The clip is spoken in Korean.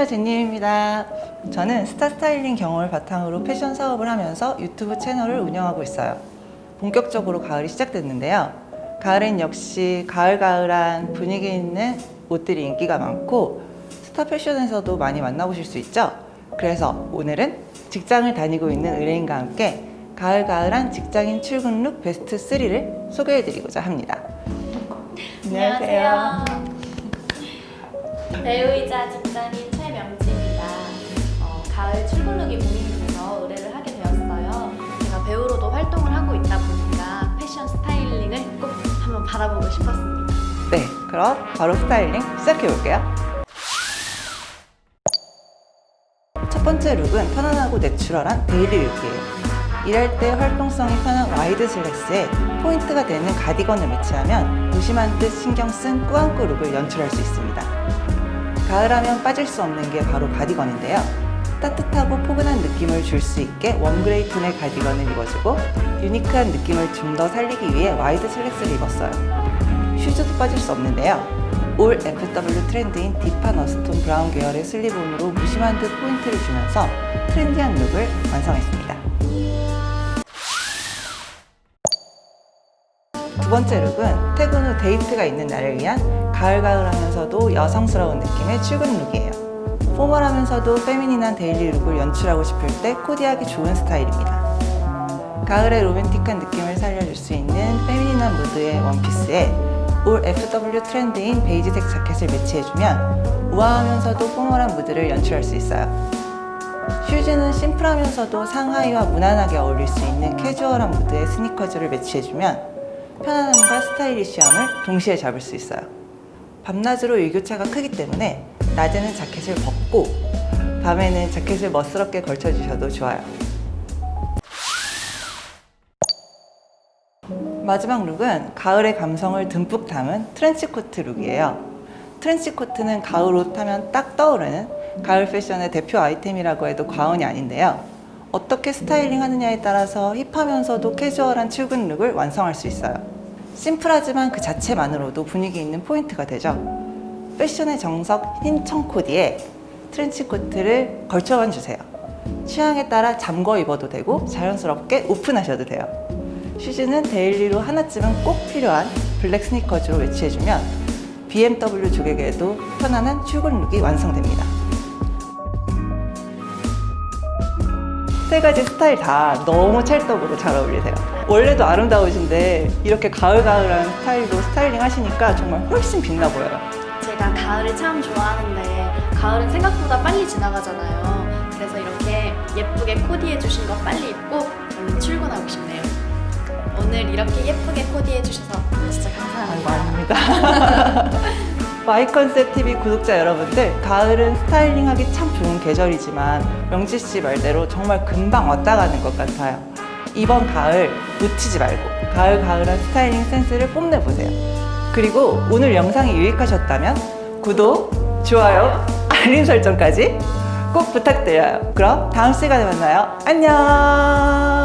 안녕하세요, 제님입니다. 저는 스타 스타일링 경험을 바탕으로 패션 사업을 하면서 유튜브 채널을 운영하고 있어요. 본격적으로 가을이 시작됐는데요. 가을엔 역시 가을가을한 분위기 있는 옷들이 인기가 많고 스타 패션에서도 많이 만나보실 수 있죠. 그래서 오늘은 직장을 다니고 있는 의뢰인과 함께 가을가을한 직장인 출근 룩 베스트 3를 소개해드리고자 합니다. 안녕하세요. 배우이자 직장인 최명지입니다. 어, 가을 출근룩이 고민이 돼서 의뢰를 하게 되었어요. 제가 배우로도 활동을 하고 있다 보니까 패션 스타일링을 꼭 한번 받아보고 싶었습니다. 네, 그럼 바로 스타일링 시작해 볼게요. 첫 번째 룩은 편안하고 내추럴한 데일리 룩이에요. 일할 때 활동성이 편한 와이드 슬랙스에 포인트가 되는 가디건을 매치하면 무심한 듯 신경 쓴 꾸안꾸 룩을 연출할 수 있습니다. 가을하면 빠질 수 없는 게 바로 가디건인데요. 따뜻하고 포근한 느낌을 줄 수 있게 웜그레이 톤의 가디건을 입어주고 유니크한 느낌을 좀 더 살리기 위해 와이드 슬랙스를 입었어요. 슈즈도 빠질 수 없는데요. 올 FW 트렌드인 딥한 어스톤 브라운 계열의 슬리본으로 무심한 듯 포인트를 주면서 트렌디한 룩을 완성했습니다. 두 번째 룩은 퇴근 후 데이트가 있는 날을 위한 가을가을하면서도 여성스러운 느낌의 출근 룩이에요. 포멀하면서도 페미닌한 데일리 룩을 연출하고 싶을 때 코디하기 좋은 스타일입니다. 가을의 로맨틱한 느낌을 살려줄 수 있는 페미닌한 무드의 원피스에 올 FW 트렌드인 베이지색 자켓을 매치해주면 우아하면서도 포멀한 무드를 연출할 수 있어요. 슈즈는 심플하면서도 상하이와 무난하게 어울릴 수 있는 캐주얼한 무드의 스니커즈를 매치해주면 편안함과 스타일리시함을 동시에 잡을 수 있어요. 밤낮으로 일교차가 크기 때문에 낮에는 자켓을 벗고 밤에는 자켓을 멋스럽게 걸쳐주셔도 좋아요. 마지막 룩은 가을의 감성을 듬뿍 담은 트렌치코트 룩이에요. 트렌치코트는 가을 옷 하면 딱 떠오르는 가을 패션의 대표 아이템이라고 해도 과언이 아닌데요. 어떻게 스타일링 하느냐에 따라서 힙하면서도 캐주얼한 출근 룩을 완성할 수 있어요. 심플하지만 그 자체만으로도 분위기 있는 포인트가 되죠. 패션의 정석 흰 청 코디에 트렌치 코트를 걸쳐만 주세요. 취향에 따라 잠궈 입어도 되고 자연스럽게 오픈하셔도 돼요. 슈즈는 데일리로 하나쯤은 꼭 필요한 블랙 스니커즈로 매치해주면 BMW 조객에도 편안한 출근 룩이 완성됩니다. 세 가지 스타일 다 너무 찰떡으로 잘 어울리세요. 원래도 아름다우신데 이렇게 가을가을한 스타일로 스타일링 하시니까 정말 훨씬 빛나 보여요. 제가 가을을 참 좋아하는데 가을은 생각보다 빨리 지나가잖아요. 그래서 이렇게 예쁘게 코디해 주신 거 빨리 입고 얼른 출근하고 싶네요. 오늘 이렇게 예쁘게 코디해 주셔서 진짜 감사합니다. 아닙니다. 마이컨셉 TV 구독자 여러분들, 가을은 스타일링하기 참 좋은 계절이지만 명지 씨 말대로 정말 금방 왔다 가는 것 같아요. 이번 가을 놓치지 말고 가을 가을한 스타일링 센스를 뽐내보세요. 그리고 오늘 영상이 유익하셨다면 구독, 좋아요, 알림 설정까지 꼭 부탁드려요. 그럼 다음 시간에 만나요. 안녕.